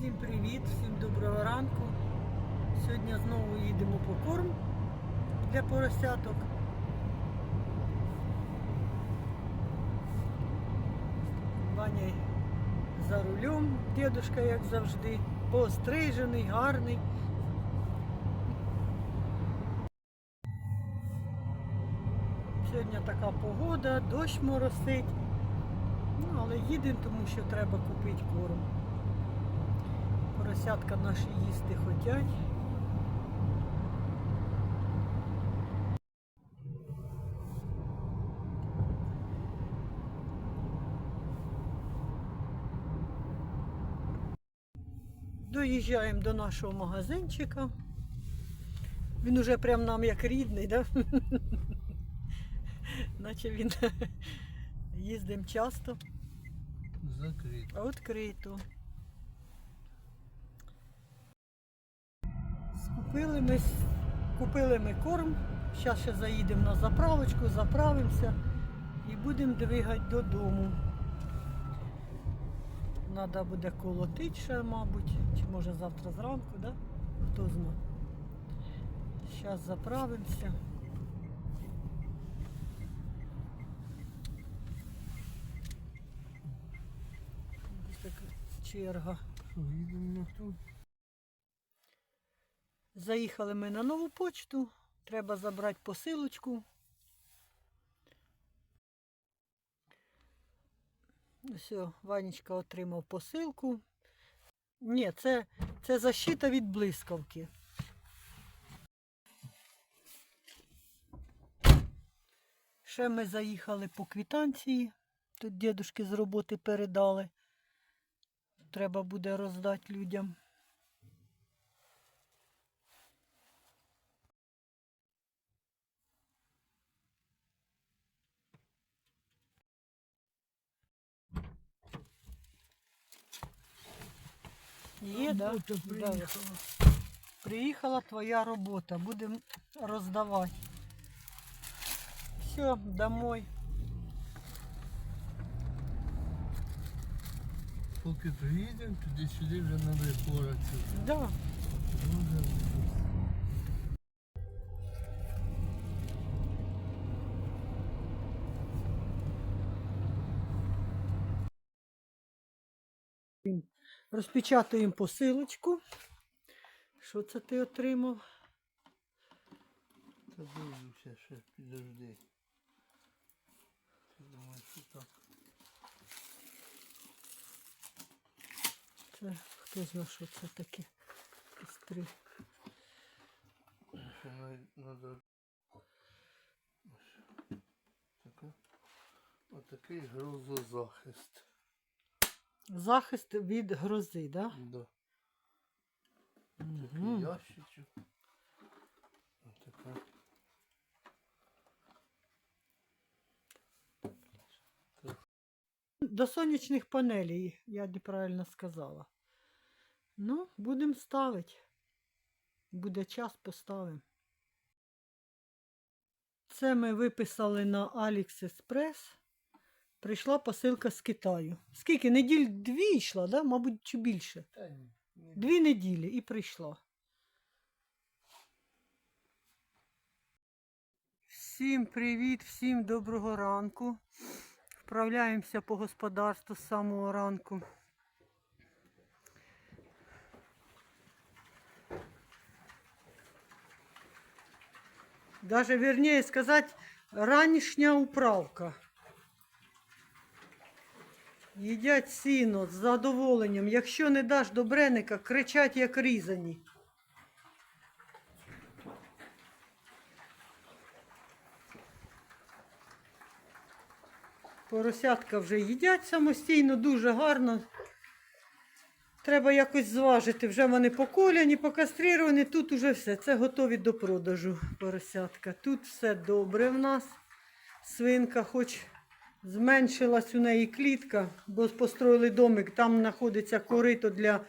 Всім привіт, всім доброго ранку. Сьогодні знову їдемо по корм для поросяток. Ваня за рулем, дедушка, як завжди, пострижений, гарний. Сьогодні така погода, дощ моросить. Ну, але їдемо, тому що треба купити корм. Поросятка наші їсти хотять. Доїжджаємо до нашого магазинчика. Він уже прям нам як рідний, да? Наче він їздимо часто. Закрито. Відкрито. Скупили ми, купили ми корм. Зараз ще заїдемо на заправочку, заправимося і будемо двигати додому. Треба буде колотити ще, мабуть, чи може завтра зранку, да? Хто знає. Зараз заправимося. Така черга. Що, їдемо на ту? Заїхали ми на нову почту. Треба забрати посилочку. Все, Ванечка отримав посилку. Ні, це, це защита від блискавки. Ще ми заїхали по квітанції. Тут дідушки з роботи передали. Треба буде роздати людям. Є, да? Робота Да. приїхала. Приїхала твоя робота, будемо роздавати. Все, домой. Поки приїдемо, туди-сюди вже треба поратися. Да. Дуже Розпечатуємо посилочку. Що це ти отримав? Та дивлюся ще, підожди. Ти думаєш, що так? Це хто знає, що це таке? Якісь три. Ще треба... Отакий грозозахист. Захист від грози, да? Да. Мгм. Такий ящичок. Отака. До сонячних панелей, я неправильно сказала. Ну, будемо ставити. Буде час, поставимо. Це ми виписали на AliExpress. Прийшла посилка з Китаю. Скільки? Неділь дві йшла, да? мабуть, чи більше. Та ні. ні. Дві неділі і прийшла. Всім привіт, всім доброго ранку. Вправляємося по господарству з самого ранку. Даже вернее сказати, ранішня управка. Їдять сіно з задоволенням. Якщо не даш добреника, кричать як різані. Поросятка вже їдять самостійно, дуже гарно. Треба якось зважити. Вже вони поколяні, покастрировані. Тут уже все. Це готові до продажу поросятка. Тут все добре в нас. Свинка, хоч зменшилась у неї клітка, бо построїли домик, там знаходиться корито для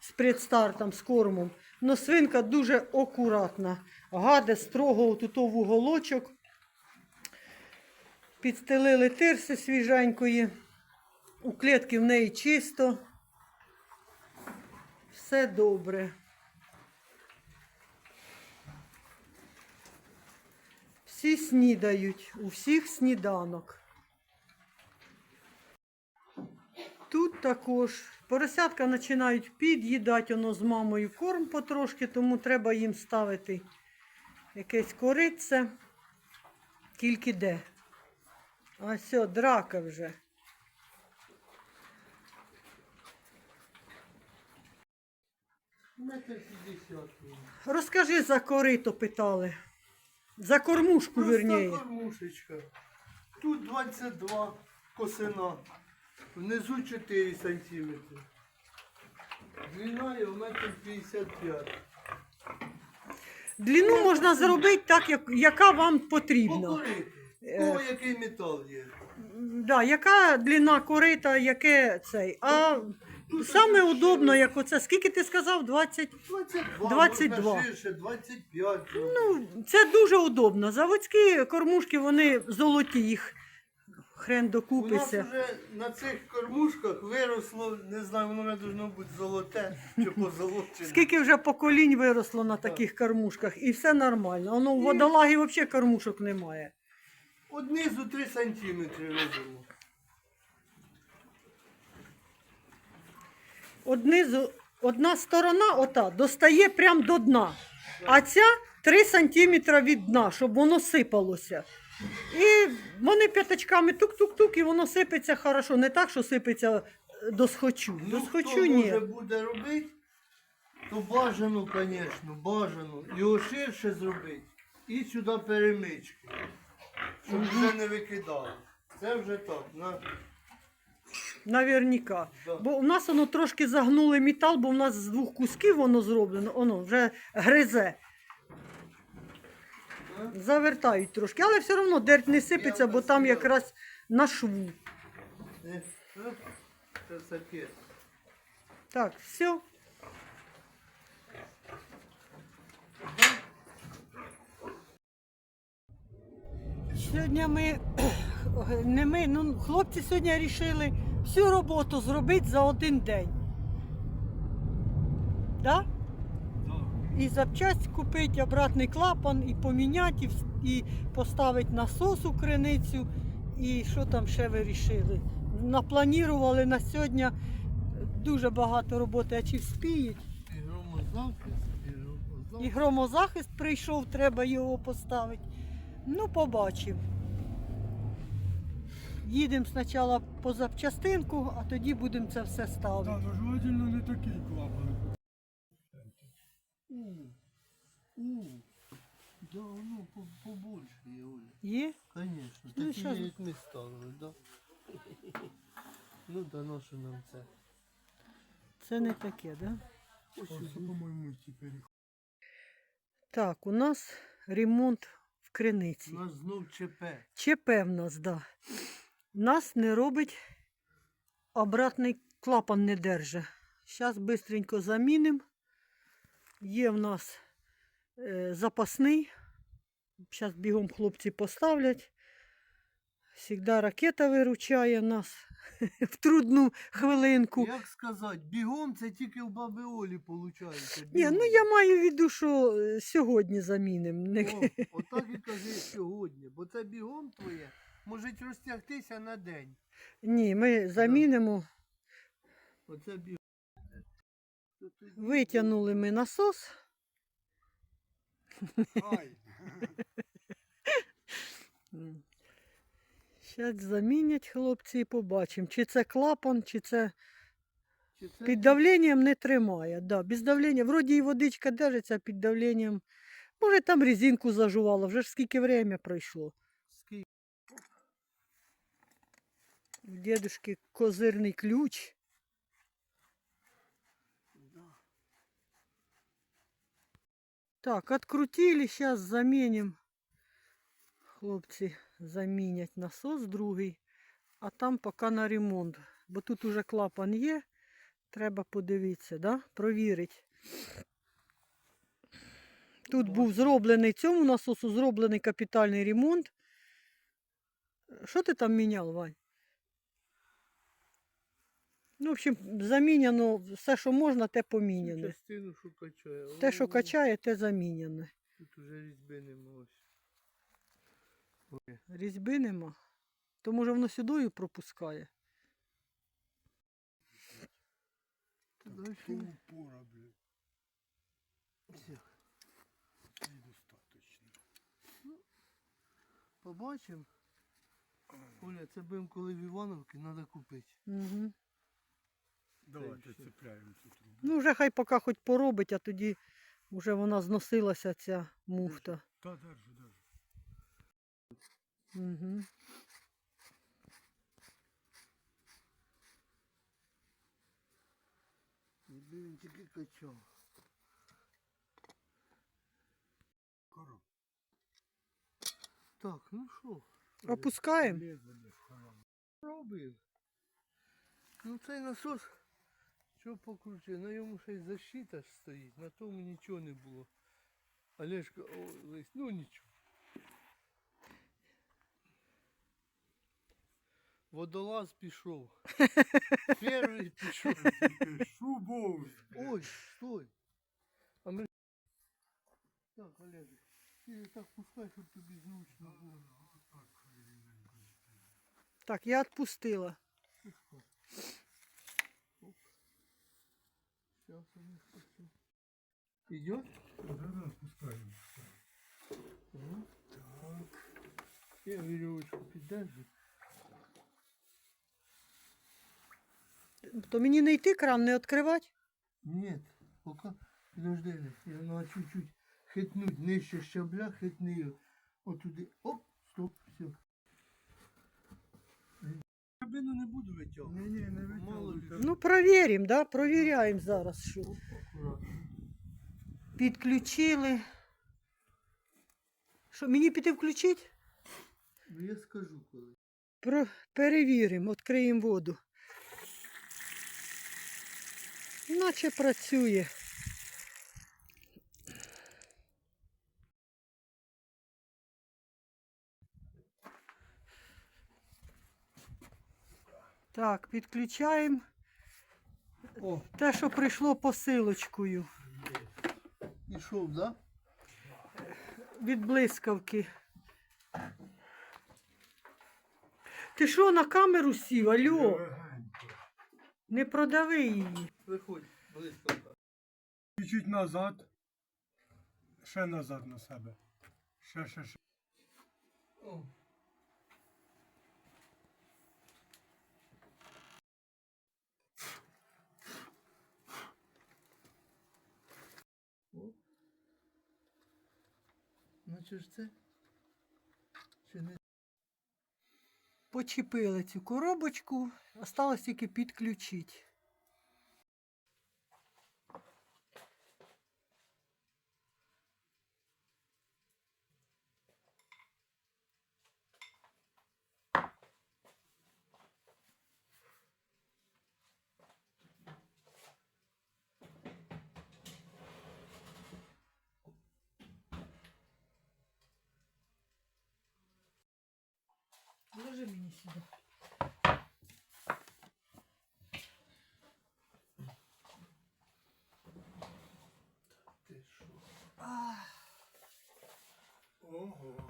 з предстартом, з кормом. Но свинка дуже акуратна. Гаде строго отут в уголочок. Підстелили тирси свіженької. У клітки в неї чисто. Все добре. Всі снідають, у всіх сніданок. Тут також поросятка починають під'їдати воно з мамою корм потрошки, тому треба їм ставити якесь корице. Тільки де. А все, драка вже. Розкажи за корито питали. За кормушку, Проста вірніше. кормушечка. Тут 22 косина. Внизу 4 сантиметри. Длина його метр 55. Длину можна зробити так, як, яка вам потрібна. Покорити. Кого який метал є. Да, яка длина корита, яке цей. А саме удобно, як оце. Скільки ти сказав? 20? 22. 22. Можна ширше, 25. Ну, це дуже удобно. Заводські кормушки, вони золоті, їх хрен У нас докупиться. вже на цих кормушках виросло, не знаю, воно должно бути золоте чи позолочене. Скільки вже поколінь виросло на таких кормушках, і все нормально. Воно у водолагі взагалі кормушок немає. От низу 3 сантиметри робимо. Однизу, одна сторона ота достає прямо до дна, а ця 3 см від дна, щоб воно сипалося. І вони п'ятачками тук-тук-тук, і воно сипеться хорошо. Не так, що сипеться е, до схочу. До Ну, схочу хто ні. може буде робити, то бажано, звісно, бажано. Його ширше зробити і сюди перемички. Щоб вже не викидали. Це вже так. На... Наверняка. Да. Бо у нас воно трошки загнули метал, бо у нас з двох кусків воно зроблено, воно вже гризе. Завертають трошки, але все одно дерть не сипеться, бо там якраз на шву. Так, все. Сьогодні ми, не ми, ну хлопці сьогодні вирішили всю роботу зробити за один день. Да? І запчасть купити, обратний клапан, і поміняти, і, і поставити насос у криницю. І що там ще вирішили? Напланірували на сьогодні дуже багато роботи, а чи вспіють? І громозахист, і громозахист. І громозахист прийшов, треба його поставити. Ну, побачимо. Їдемо спочатку по запчастинку, а тоді будемо це все ставити. Так, ну не такий клапан. У, у. Да, ну, побольше є, Оля. Є? Конечно, Ну, такі, щас- як ми ставили, да. Ну, да, що нам це? Це не таке, да? Ось по-моєму, тепер. Так, у нас ремонт в У криниці. нас знов ЧП. ЧП в нас, да. Нас не робить обратний клапан не держить. Зараз швидко замінимо. Є в нас е, запасний. Зараз бігом хлопці поставлять. Всігда ракета виручає нас в трудну хвилинку. Як сказати, бігом це тільки в баби Олі виходить. Ні, ну я маю в виду, що е, сьогодні замінимо. О, отак і кажи сьогодні, бо це бігом твоє може розтягтися на день. Ні, ми замінимо. Оце бігом. Витягнули ми насос. Ай, Зараз замінять хлопці і побачимо, чи це клапан, чи це Чи це під давленням не тримає. Да, без давлення. Вроді і водичка держиться, а під давленням. Може там резинку зажувало, вже ж скільки время пройшло. скільки? У дедушки козирний ключ. Так, открутили, сейчас заменим. Хлопці замінять насос другий, а там поки на ремонт. Бо тут уже клапан є. Треба подивитися, да? провірити. Тут був зроблений цьому насосу, зроблений капітальний ремонт. Що ти там міняв, Вань? Ну, в общем, заміняно все, що можна, те поміняне. Частину, що качає. Те, що качає, те заміняне. Тут уже різьби нема ось. Різьби нема. То може воно сюдою пропускає. Що не- упора, блядь. Недостаточно. Побачимо. Оля, це будемо коли в Івановці, треба купити. Угу. Давайте цепляємо цю трубу. Ну, вже хай поки хоч поробить, а тоді вже вона зносилася, ця муфта. Та держу, держу. Угу. Він тільки качав. Короб. Так, ну що? Опускаємо. Робив. Ну цей насос, що покрути, на йому ще й защита ж стоїть, на тому нічого не було. Олежка, о, лись, ну нічого. Водолаз пішов. Перший пішов. Шубов. Ой, стой. А ми... Так, Олег, ти так пускай, щоб тобі зручно було. Так, я відпустила. Сейчас у них хочу. Идет? Да-да, пускаємо. Угу. Так. Я веревочку піддержу. То мені не йти кран, не відкривати? Нет, пока. Подожди, Олег, я надо чуть-чуть хитнуть нижче щабля, хитни її. От туди. Оп, стоп, все. Кабину не буду витягувати. Ні, ні, не витягуйте. Ну, провіримо, да? провіряємо зараз. Що. Підключили. Що, мені піти включити? Ну я скажу коли. Про... Перевіримо, відкриємо воду. Наче працює. Так, підключаємо О, те, що прийшло посилочкою пішов, да? від блискавки. Ти що на камеру сів? Алло? Не продави її. Виходь, близько. Чуть-чуть назад. Ще назад на себе. Ще, ще, ще. О. Значить ж це? Чи не? Почепили цю коробочку, осталось тільки підключити. Ложи мені сюди. Ти що? Ого.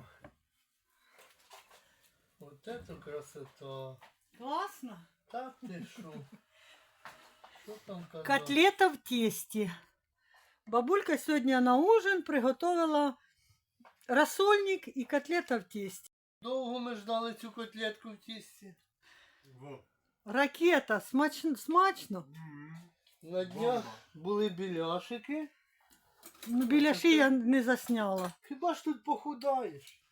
Вот это красота. Класно. Так ти що? Що там казав? Котлета в тесті. Бабулька сьогодні на ужин приготувала рассольник і котлета в тесті. Довго ми ждали цю котлетку в тісті. Во. Ракета, смачно, смачно. На днях були біляшики. Ну, біля шиї я не засняла. Хіба ж тут похудаєш?